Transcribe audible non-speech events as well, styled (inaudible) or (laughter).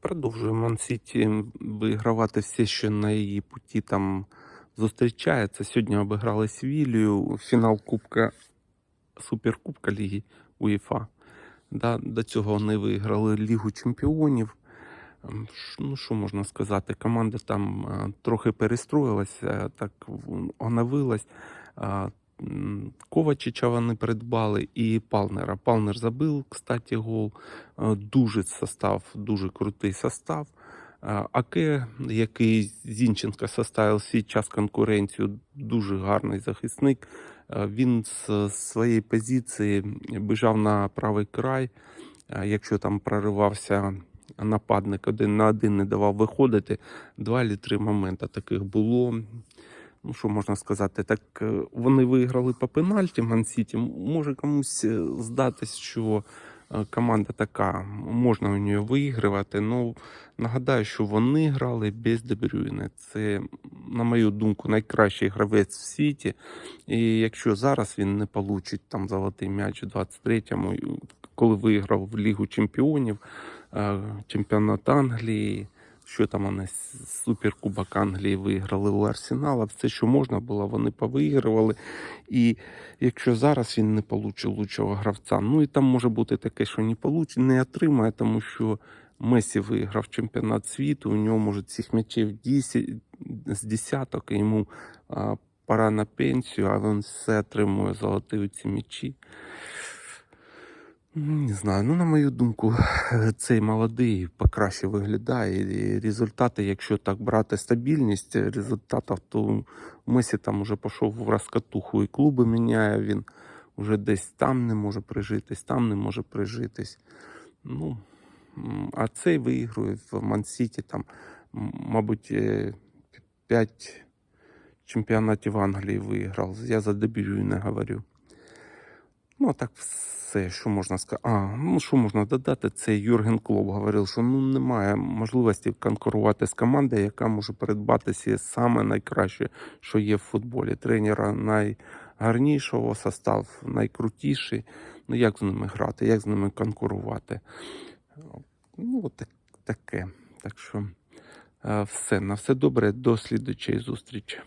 Продовжує Ман-Сіті вигравати все, що на її путі там зустрічається. Сьогодні обіграли Севілію, фінал Кубка Суперкубка Ліги УЄФА. Да, до цього вони виграли Лігу Чемпіонів. Ем, Ну, що можна сказати? Команда там е, трохи перестроїлася, так оновилась. Ковачича вони придбали і Палнера. Палнер забив, кстати, гол. Е, Дуже состав, дуже крутий состав. Е, Аке, який Зінченка составив свій час конкуренцію, дуже гарний захисник. Е, Він з своєї позиції біжав на правий край. Якщо там проривався нападник один на один, не давав виходити. Два чи три моменти таких було. Ну, що можна сказати, так е, вони виграли по пенальті Ман-Сіті. Може комусь е, здатись, що е, команда така, можна у нього виігрувати. Ну, нагадаю, що вони грали без Дебрюйне. Це, на мою думку, найкращий гравець в світі. І якщо зараз він не получить там золотий м'яч у 23-му, коли виграв в Лігу Чемпіонів, чемпіонат Англії, що там вони суперкубок Англії виграли у Арсенала, все, що можна було, вони повиігрували. І якщо зараз він не получить лучшого гравця, ну і там може бути таке, що не получить, не отримає, тому що Месі виграв чемпіонат світу, у нього може цих м'ячів 10, з десяток, і йому а, пора на пенсію, а він все отримує золоті ці м'ячі. Не знаю, ну на мою думку, (sighs) цей молодий покраще виглядає. І результати, якщо так брати стабільність результатів, то Месі там уже пішов в розкатуху і клуби міняє. Він вже десь там не може прижитись, там не може прижитись. Ну, а цей виігрує в Ман-Сіті, там, мабуть, 5 чемпіонатів Англії виграв. Я за дебютю не говорю. Ну, так все, що можна сказати. А, ну що можна додати, це Юрген Клоп говорив, що ну немає можливості конкурувати з командою, яка може придбатися саме найкраще, що є в футболі. Тренера найгарнішого, состав найкрутіший. Ну як з ними грати, як з ними конкурувати? Ну, от так, таке. Так що е, все, на все добре, до слідучої зустрічі.